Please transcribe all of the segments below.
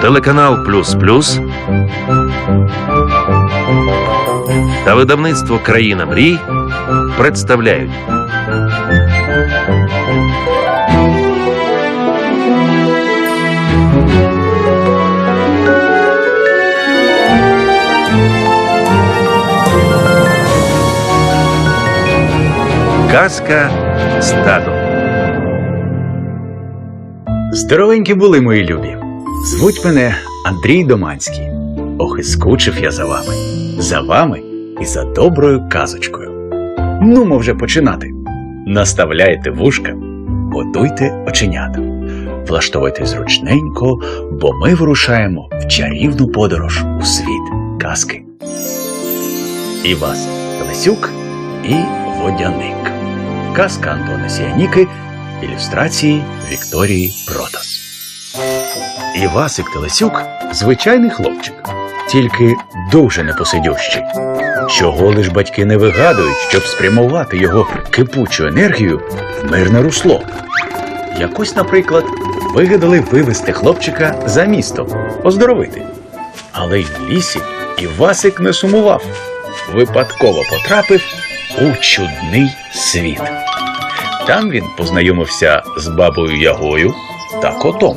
Телеканал Плюс Плюс та видавництво Країна мрій представляють Казка стадо. Здоровенькі були мої любі. Звуть мене Андрій Доманський. Ох, і скучив я за вами, за вами і за доброю казочкою. Нумо вже починати. Наставляйте вушка, готуйте оченята, влаштовуйте зручненько, бо ми вирушаємо в чарівну подорож у світ казки. Івас Лесюк і Водяник. Казка Антона Сіаніки, ілюстрації Вікторії Протас. Івасик Телесюк звичайний хлопчик, тільки дуже непосидющий. Чого лиш батьки не вигадують, щоб спрямувати його кипучу енергію в мирне русло. Якось, наприклад, вигадали вивести хлопчика за місто, оздоровити. Але й в лісі Івасик не сумував, випадково потрапив у чудний світ. Там він познайомився з бабою Ягою та котом.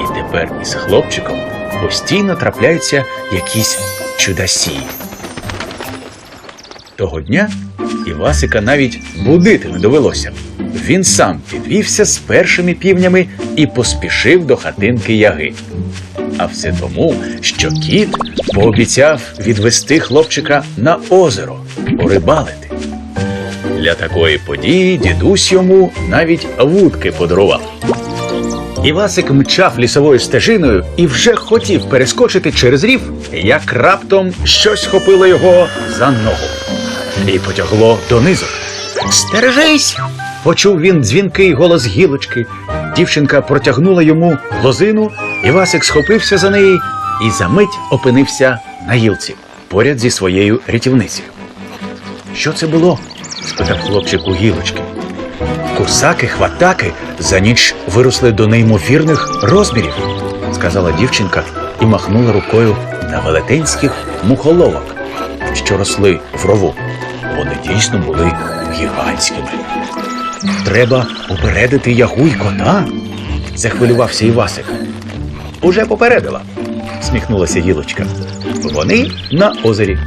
І тепер із хлопчиком постійно трапляються якісь чудасії. Того дня Івасика навіть будити не довелося. Він сам підвівся з першими півнями і поспішив до хатинки яги. А все тому, що кіт пообіцяв відвести хлопчика на озеро порибалити. Для такої події дідусь йому навіть вудки подарував. Івасик мчав лісовою стежиною і вже хотів перескочити через рів, як раптом щось схопило його за ногу і потягло донизу. Стережись! почув він дзвінкий голос гілочки. Дівчинка протягнула йому лозину, Івасик схопився за неї і за мить опинився на гілці поряд зі своєю рятівницею. Що це було? Спитав хлопчик у гілочки. Курсаки, хватаки за ніч виросли до неймовірних розмірів, сказала дівчинка і махнула рукою на велетенських мухоловок, що росли в рову. Вони дійсно були гігантськими. Треба попередити ягу й кота, захвилювався Івасик. Уже попередила, сміхнулася гілочка. Вони на озері.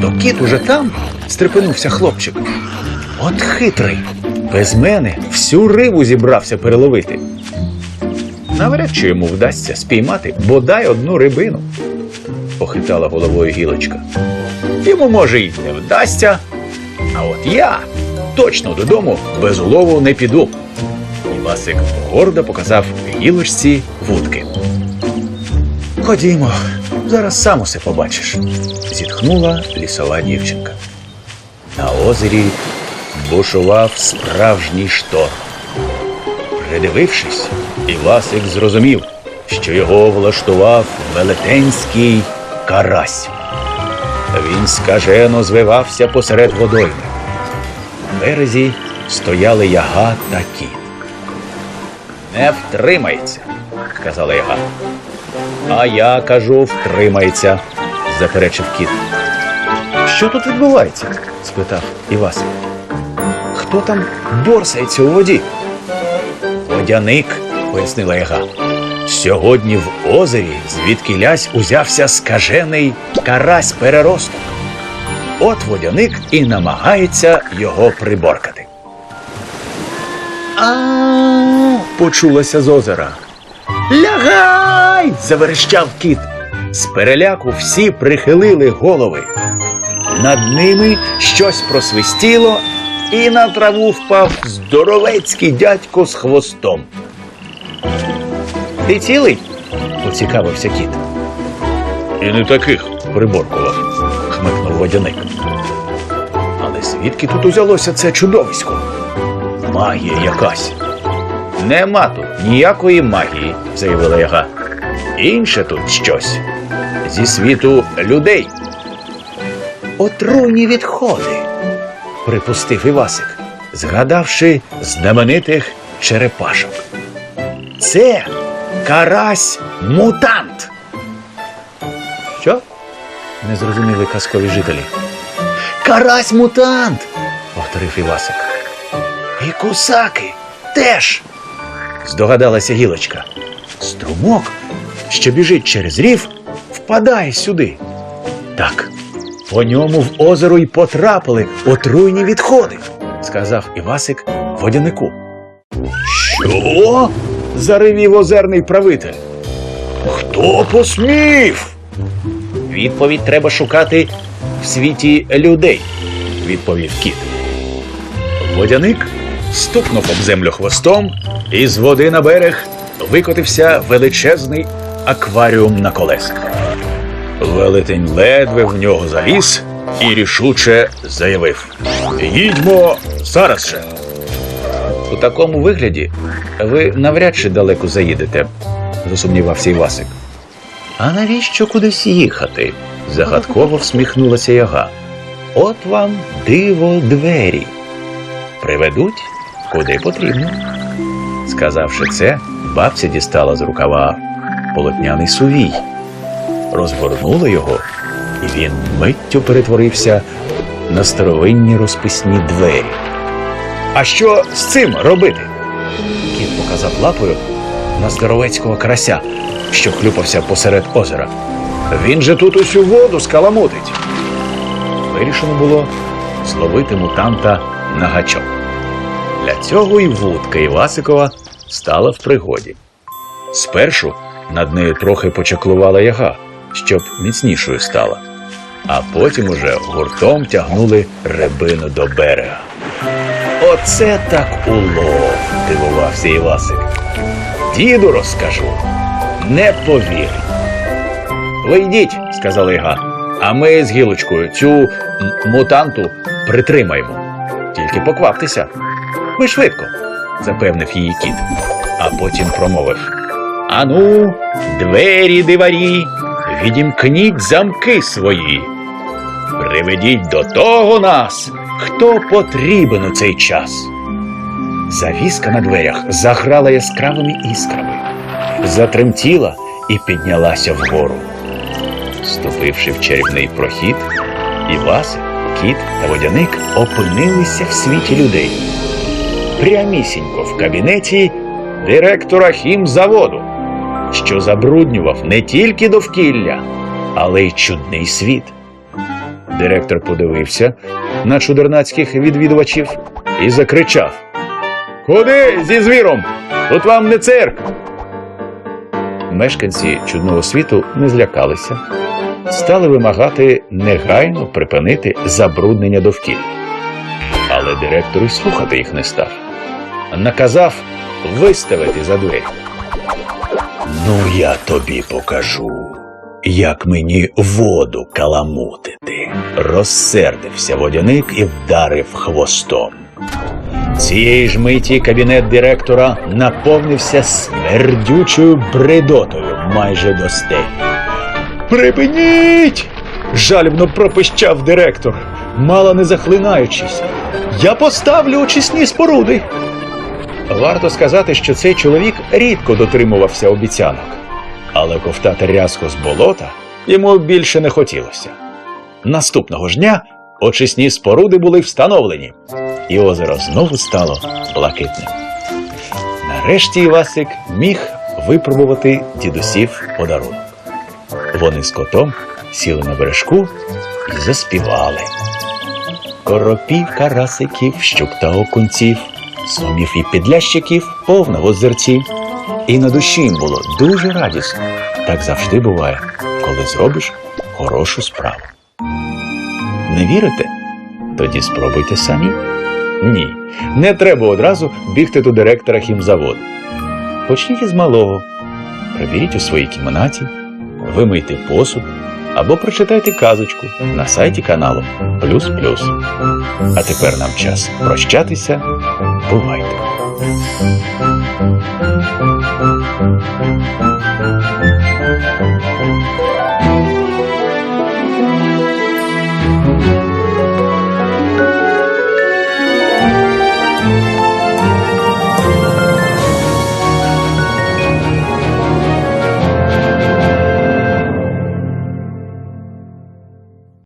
То кіт уже там, стрепенувся хлопчик. От хитрий. Без мене всю рибу зібрався переловити. Навряд чи йому вдасться спіймати бодай одну рибину, похитала головою гілочка. Йому, може, й не вдасться. А от я точно додому без улову не піду. І Васик гордо показав гілочці вудки. Ходімо, зараз сам усе побачиш, зітхнула лісова дівчинка. На озері бушував справжній шторм. Придивившись, Івасик зрозумів, що його влаштував велетенський карась. Він скажено звивався посеред водойми. На березі стояли яга та кіт. Не втримається, сказала яга. А я кажу, втримається, заперечив кіт. Що тут відбувається? спитав Івасик. Хто там борсається у воді? Водяник, пояснила яга. Сьогодні в озері звідки лясь узявся скажений карась переросток. От водяник і намагається його приборкати. А почулося з озера. Лягай! заверещав кіт. З переляку всі прихилили голови. Над ними щось просвистіло, і на траву впав здоровецький дядько з хвостом. Ти цілий? поцікавився кіт. І не таких приборкував, хмикнув водяник. Але звідки тут узялося це чудовисько? Магія якась. Нема тут ніякої магії, заявила яга. Інше тут щось. Зі світу людей. Отруйні відходи, припустив Івасик, згадавши знаменитих черепашок. Це карась мутант. Що? не зрозуміли казкові жителі. Карась мутант, повторив Івасик. І кусаки теж. Здогадалася гілочка. Струмок, що біжить через рів, впадає сюди. Так, по ньому в озеро й потрапили отруйні відходи, сказав Івасик водянику. Що? заревів озерний правитель. Хто посмів? Відповідь треба шукати в світі людей, відповів кіт. Водяник стукнув об землю хвостом, і з води на берег викотився величезний акваріум на колесах. Велетень ледве в нього заліз і рішуче заявив: Їдьмо зараз же. У такому вигляді ви навряд чи далеко заїдете, засумнівався Івасик. А навіщо кудись їхати? загадково всміхнулася яга. От вам диво двері. Приведуть куди потрібно. Сказавши це, бабця дістала з рукава полотняний сувій, розгорнула його, і він миттю перетворився на старовинні розписні двері. А що з цим робити? Кіт показав лапою на здоровецького карася, що хлюпався посеред озера. Він же тут усю воду скаламутить. Вирішено було зловити мутанта на гачок. Для цього і вудка Івасикова стала в пригоді. Спершу над нею трохи почаклувала яга, щоб міцнішою стала, а потім уже гуртом тягнули рибину до берега. Оце так улов, дивувався Івасик. Діду розкажу, не повірить. Ви йдіть, сказала Яга, а ми з гілочкою цю мутанту притримаємо. Тільки покваптеся. Ми швидко, запевнив її кіт, а потім промовив. Ану, двері диварі, відімкніть замки свої. Приведіть до того нас, хто потрібен у цей час. Завіска на дверях заграла яскравими іскрами, затремтіла і піднялася вгору. Ступивши в чарівний прохід, Івасик, кіт та водяник опинилися в світі людей. Прямісінько в кабінеті директора хімзаводу, що забруднював не тільки довкілля, але й чудний світ. Директор подивився на чудернацьких відвідувачів і закричав: Куди зі звіром? Тут вам не цирк. Мешканці чудного світу не злякалися, стали вимагати негайно припинити забруднення довкілля. Але директор і слухати їх не став. Наказав виставити за двері. Ну, я тобі покажу, як мені воду каламутити. Розсердився водяник і вдарив хвостом. Цієї ж миті кабінет директора наповнився смердючою бредотою майже до стелі. Припиніть! жальбно пропищав директор, мало не захлинаючись. Я поставлю очисні споруди. Варто сказати, що цей чоловік рідко дотримувався обіцянок, але ковтати рязко з болота йому більше не хотілося. Наступного ж дня очисні споруди були встановлені, і озеро знову стало блакитним. Нарешті Івасик міг випробувати дідусів подарунок. Вони з котом сіли на бережку і заспівали. Коропів, карасиків, щук та окунців, сомів і підлящиків повно в озерці. І на душі їм було дуже радісно. Так завжди буває, коли зробиш хорошу справу. Не вірите? Тоді спробуйте самі. Ні, не треба одразу бігти до директора хімзаводу. Почніть із малого. Приберіть у своїй кімнаті, вимийте посуд або прочитайте казочку на сайті каналу Плюс Плюс. А тепер нам час прощатися. Бувайте!